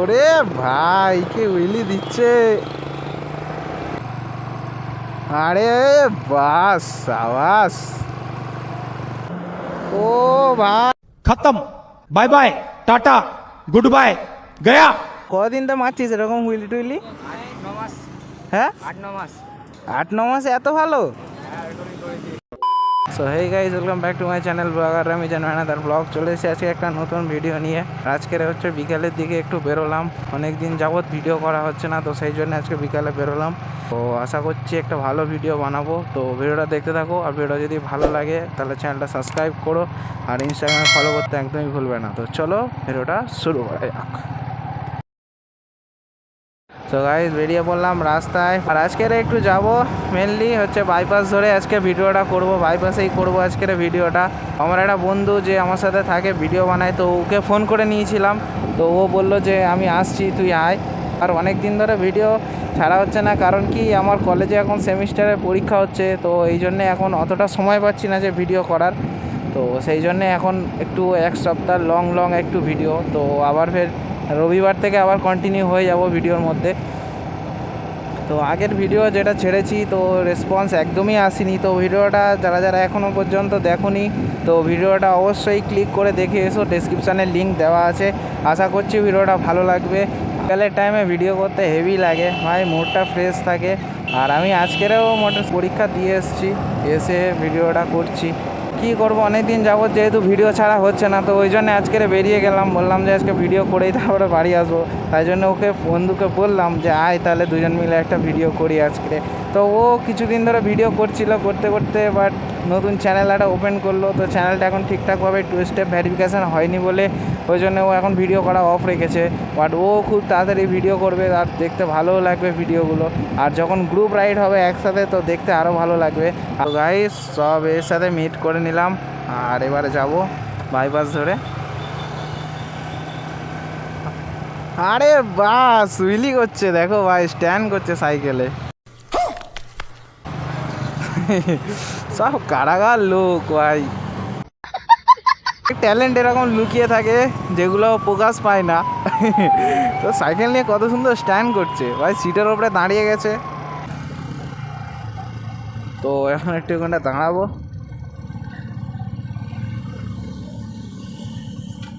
ওরে ভাই কে উইলি দিচ্ছে? আরে বাস সাবাস। ও ভাই। খতম। Bye bye tata goodbye গয়া। কদিন তো মারছিস এরকম উইলি টুইলি? হ্যাঁ আট ন মাস আট ন মাস এত ভালো? So hey guys welcome back to my channel blogger আমি জানানা তার ব্লগ চলে এসেছে। আজকে একটা নতুন ভিডিও নিয়ে। আজকের হচ্ছে বিকালের দিকে একটু বেরোলাম। অনেক দিন যাবৎ ভিডিও করা হচ্ছে না, তো সেই জন্য আজকে বিকালে বেরোলাম। তো আশা করছি একটা ভালো ভিডিও বানাবো। তো ভিডিওটা দেখতে থাকো, আর ভিডিও যদি ভালো লাগে, তাহলে চ্যানেলটা সাবস্ক্রাইব করো। আর ইনস্টাগ্রামে ফলো করতে একদমই ভুলবে না। তো চলো, ভিডিওটা শুরু করা যাক। তো গাইজ বেরিয়ে পড়লাম রাস্তায়। আর আজকের একটু যাব মেনলি হচ্ছে বাইপাস ধরে আজকে ভিডিওটা করব বাইপাসেই করব আজকের ভিডিওটা। আমার একটা বন্ধু যে আমার সাথে থাকে ভিডিও বানায়, তো ওকে ফোন করে নিয়েছিলাম। তো ও বলল যে, আমি আসছি, তুই আয়। আর অনেক দিন ধরে ভিডিও ছাড়া হচ্ছে না, কারণ কি, আমার কলেজে এখন সেমিস্টারের পরীক্ষা হচ্ছে, তো এই জন্যে এখন অতটা সময় পাচ্ছি না যে ভিডিও করার। তো সেই জন্যে এখন একটু এক সপ্তাহ লং লং একটু ভিডিও তো আবার ফের রবিবার থেকে আবার কন্টিনিউ হয়ে যাব ভিডিওর মধ্যে। তো আগের ভিডিও যেটা ছেড়েছি, তো রেসপন্স একদমই আসেনি। তো ভিডিওটা যারা যারা এখনও পর্যন্ত দেখোনি, তো ভিডিওটা অবশ্যই ক্লিক করে দেখে এসো। ডেসক্রিপশানে লিঙ্ক দেওয়া আছে। আশা করছি ভিডিওটা ভালো লাগবে। বিকালের টাইমে ভিডিও করতে হেভি লাগে। ভাই মুডটা ফ্রেশ থাকে। আর আমি আজকেরও মোটর পরীক্ষা দিয়ে এসেছি। এসে ভিডিওটা করছি। কি করব? অনেক দিন যাবত যেহেতু ভিডিও ছাড়া হচ্ছে না, তো ওই জন্য আজকে বেরিয়ে গেলাম। বললাম যে আজকে ভিডিও করেই তারপরে বাড়ি আসব। তাই জন্য ওকে বন্ধুকে বললাম যে, আয় তাহলে দুজন মিলে একটা ভিডিও করি আজকে। তো ও কিছুদিন ধরে ভিডিও করছিল, করতে করতে বাট নতুন চ্যানেল একটা ওপেন করল। তো চ্যানেলটা এখন ঠিকঠাকভাবে টু স্টেপ ভেরিফিকেশান হয়নি বলে ওই জন্য ও এখন ভিডিও করা অফ রেখেছে। বাট ও খুব তাড়াতাড়ি ভিডিও করবে, আর দেখতে ভালোও লাগবে ভিডিওগুলো আর যখন গ্রুপ রাইড হবে একসাথে, তো দেখতে আরও ভালো লাগবে। আর গাইস সব এর সাথে মিট করে নিলাম। আর এবারে যাব বাইপাস ধরে। আরে বাস উইলি করছে। দেখো ভাই স্ট্যান্ড করছে সাইকেলে সব কারাগার লোক, ভাই। ট্যালেন্ট এরকম লুকিয়ে থাকে যেগুলো প্রকাশ পায় না। তো সাইকেল নিয়ে কত সুন্দর স্ট্যান্ড করছে। ভাই সিটের ওপরে দাঁড়িয়ে গেছে। তো এখন একটু ওখানটা দাঁড়াবো।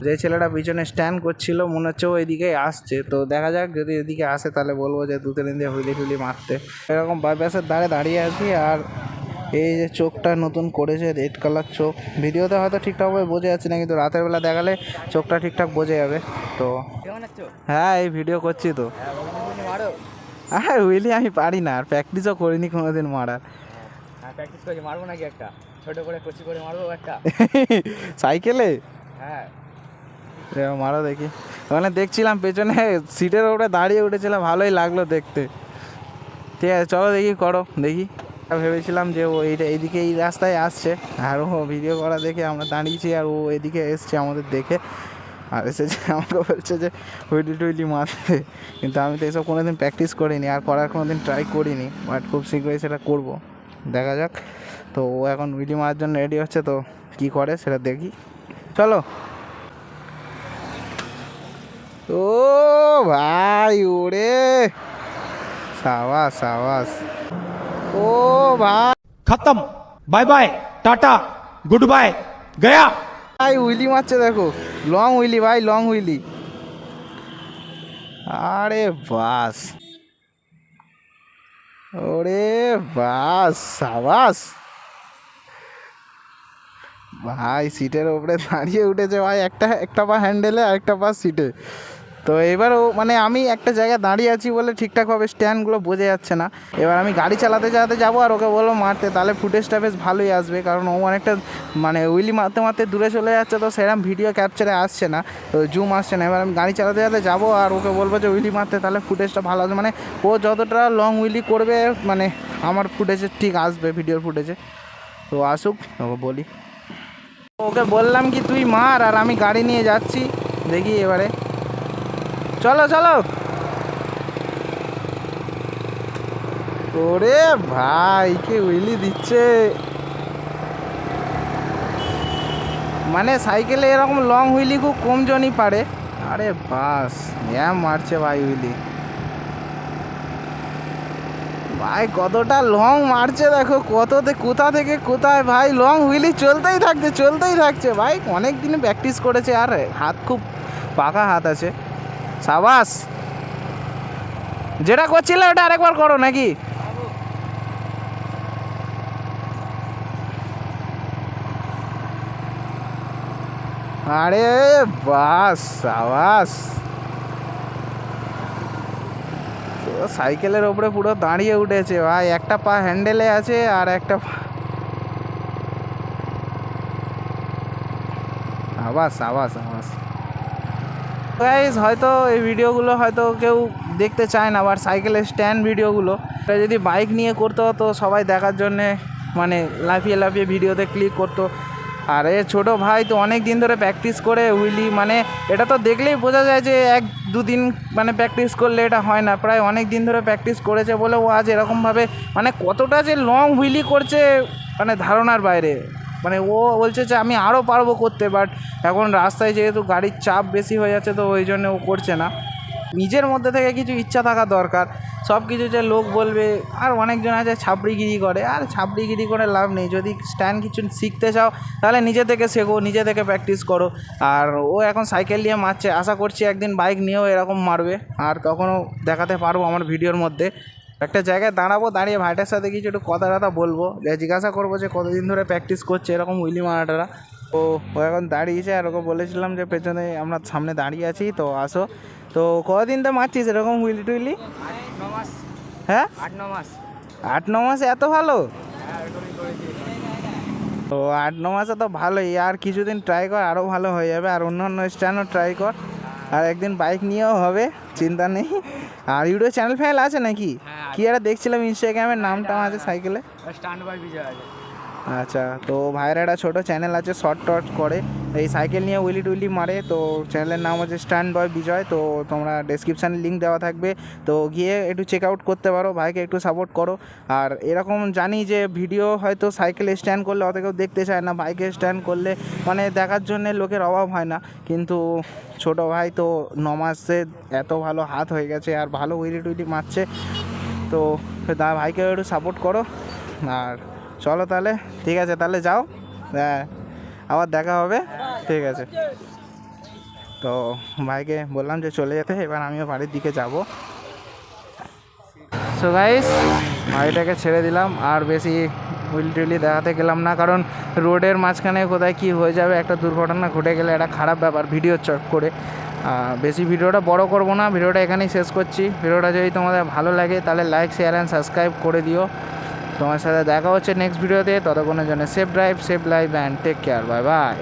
যে ছেলেটা পিছনে স্ট্যান্ড করছিল, মনে হচ্ছে ও আসছে। তো দেখা যাক, যদি এদিকে আসে, তাহলে বলব যে দু তিন দিয়ে হুইলি টুইলি মারতে। এরকম বাইপাসের ধারে দাঁড়িয়ে আছি আর এই যে চোখটা নতুন করেছে রেড কালার চোখ। ভিডিওতে হয়তো ঠিকঠাকভাবে বোঝা যাচ্ছে না কিন্তু রাতের বেলা দেখালে চোখটা ঠিকঠাক বোঝা যাবে। তো হ্যাঁ এই ভিডিও করছি তো। হ্যাঁ হুইলি আমি পারি না আর প্র্যাকটিসও করিনি কোনোদিন মারার। হ্যাঁ প্র্যাকটিস মারবো নাকি একটা? ছোট করে কচি করে মারবো একটা? সাইকেলে? হ্যাঁ। মারো দেখি। ওখানে দেখছিলাম পেছনে সিটের উপরে দাঁড়িয়ে উঠেছিলাম ভালোই লাগল দেখতে। ঠিক আছে চলো দেখি করো দেখি। ভেবেছিলাম যে ও এইটা এইদিকে এই রাস্তায় আসছে, আর ও ভিডিও করা দেখে আমরা দাঁড়িয়েছি, আর ও এদিকে এসছে আমাদের দেখে, আর এসেছে, আমাকে বলছে যে হুইলি টুইলি মারতে। কিন্তু আমি তো এসব কোনোদিন প্র্যাকটিস করিনি, আর করার কোনো দিন ট্রাই করিনি বাট খুব শীঘ্রই সেটা করব। দেখা যাক। তো ও এখন উইলি মারার জন্য রেডি হচ্ছে, তো কি করে সেটা দেখি। চলো। ও ভাই, ওরে! সাবাস সাবাস। ও ভাই। খতম। Bye bye tata goodbye গয়া। ভাই উইলি মারছে দেখো। লং উইলি ভাই লং উইলি আরে বাস। ওরে বাস সাবাস। ভাই সিটের উপরে দাঁড়িয়ে উঠেছে ভাই। একটা একটা পা হ্যান্ডেলে আর একটা পা সিটে তো এবার ও মানে আমি একটা জায়গায় দাঁড়িয়ে আছি বলে ঠিকঠাকভাবে স্ট্যান্ডগুলো বোঝা যাচ্ছে না। এবার আমি গাড়ি চালাতে চালাতে যাব আর ওকে বলব মারতে, তাহলে ফুটেজটা বেশ ভালোই আসবে কারণ ও অনেকটা মানে উইলি মারতে মারতে দূরে চলে যাচ্ছে তো সেরকম ভিডিও ক্যাপচারে আসছে না, তো জুম আসছে না। এবার আমি গাড়ি চালাতে চালাতে যাব আর ওকে বলব যে উইলি মারতে, তাহলে ফুটেজটা ভালো আসবে। মানে ও যতটা লং উইলি করবে মানে আমার ফুটেজে ঠিক আসবে ভিডিওর ফুটেজে। তো আসুক, ওকে বলি। ওকে বললাম কি, তুই মার, আর আমি গাড়ি নিয়ে যাচ্ছি। দেখি এবারে। চলো চলো। ওরে ভাই, কে উইলি দিচ্ছে? মানে সাইকেলে এরকম লং হুইলি খুব কম জনই পারে। আরে বাস, ম্যাম মারছে ভাই উইলি। ভাই, কতটা লং মারছে দেখো, কততে, কোথা থেকে কোথায়? ভাই লং হুইলি চলতেই থাকছে চলতেই থাকছে। ভাই, অনেক দিন প্র্যাকটিস করেছে, আর হাত খুব পাকা হাত আছে। সাবাস। যেটা করছিলে ওটা আরেকবার করো নাকি? আরে বাস, সাবাস। সাইকেলের ওপরে পুরো দাঁড়িয়ে উঠেছে ভাই। একটা পা হ্যান্ডেলে আছে আর একটা পা- আবাস আবাস আবাস গাইজ হয়তো এই ভিডিওগুলো হয়তো কেউ দেখতে চায় না বাট সাইকেলের স্ট্যান্ড ভিডিওগুলো এটা যদি বাইক নিয়ে করতো হতো, সবাই দেখার জন্যে মানে লাফিয়ে লাফিয়ে ভিডিওতে ক্লিক করতো। আর এ ছোটো ভাই, তো অনেক দিন ধরে প্র্যাকটিস করে উইলি মানে এটা তো দেখলেই বোঝা যায় যে এক দুদিন মানে প্র্যাকটিস করলে এটা হয় না। প্রায় অনেক দিন ধরে প্র্যাকটিস করেছে বলে ও আজ এরকমভাবে মানে কতটা যে লং হুইলি করছে মানে ধারণার বাইরে। মানে ও বলছে যে আমি আরও পারব করতে বাট এখন রাস্তায় যেহেতু গাড়ির চাপ বেশি হয়ে যাচ্ছে তো ওই জন্য ও করছে না। নিজের মধ্যে থেকে কিছু ইচ্ছা থাকা দরকার, সব কিছু যে লোক বলবে, আর অনেকজন আছে ছাপড়িগিরি করে, আর ছাপড়িগিরি করে লাভ নেই। যদি স্ট্যান্ড কিছু শিখতে চাও, তাহলে নিজে থেকে শেখো, নিজে থেকে প্র্যাকটিস করো। আর ও এখন সাইকেল নিয়ে মারছে, আশা করছি একদিন বাইক নিয়েও এরকম মারবে, আর তখনও দেখাতে পারব আমার ভিডিওর মধ্যে। একটা জায়গায় দাঁড়াবো দাঁড়িয়ে ভাইটার সাথে কিছু একটু কথা টথা বলব জিজ্ঞাসা করব যে কতদিন ধরে প্র্যাকটিস করছে এরকম উইলি মারাটারা। তো ও এখন দাঁড়িয়েছে আর ওকে বলেছিলাম যে পেছনে আমরা সামনে দাঁড়িয়ে আছি তো আসো। তো কতদিন তো মারছিস এরকম উইলি টুইলি? হ্যাঁ? আট ন মাস। আট ন মাসে এত ভালো? তো আট ন মাসে তো ভালোই। আর কিছুদিন ট্রাই কর আরও ভালো হয়ে যাবে। আর অন্য অন্য স্ট্যান্ডও ট্রাই কর। আর একদিন বাইক নিয়েও হবে চিন্তা নেই। আর ইউটিউব চ্যানেল ফ্যানেল আছে নাকি? হ্যাঁ, কি একটা দেখছিলাম ইনস্টাগ্রামের নামটা আছে সাইকেলে। স্ট্যান্ড বাই বিজয় আছে। আচ্ছা তো ভাইয়ের একটা ছোটো চ্যানেল আছে শর্ট টর্ট করে। এই সাইকেল নিয়ে উইলি টুইলি মারে তো চ্যানেলের নাম হচ্ছে স্ট্যান্ড বয় বিজয় তো তোমরা ডেসক্রিপশানে লিঙ্ক দেওয়া থাকবে। তো গিয়ে একটু চেক আউট করতে পারো ভাইকে একটু সাপোর্ট করো। আর এরকম জানি যে ভিডিও হয়তো সাইকেলে স্ট্যান্ড করলে অত কেউ দেখতে চায় না বাইকে স্ট্যান্ড করলে মানে দেখার জন্য লোকের অভাব হয় না। কিন্তু ছোট ভাই তো ন মাসে এত ভালো হাত হয়ে গেছে আর ভালো উইলি টুইলি মারছে। তো দা ভাইকে একটু সাপোর্ট করো। আর চলো তাহলে, ঠিক আছে, তাহলে যাও। হ্যাঁ আবার দেখা হবে। ঠিক আছে। তো ভাইকে বললাম যে চলে যেতে, এবার আমিও বাড়ির দিকে যাব। সো গাইস ভাইটাকে ছেড়ে দিলাম। আর বেশি উইল টুইলি দেখাতে গেলাম না, কারণ রোডের মাঝখানে কোথায় কি হয়ে যাবে একটা দুর্ঘটনা ঘটে গেলে একটা খারাপ ব্যাপার, ভিডিও চট করে। বেশি ভিডিওটা বড় করব না, ভিডিওটা এখানেই শেষ করছি। ভিডিওটা যদি তোমাদের ভালো লাগে, তাহলে লাইক শেয়ার অ্যান্ড সাবস্ক্রাইব করে দিও। তোমার সাথে দেখা হচ্ছে নেক্সট ভিডিওতে ততক্ষণের জন্য safe drive safe life and take care bye bye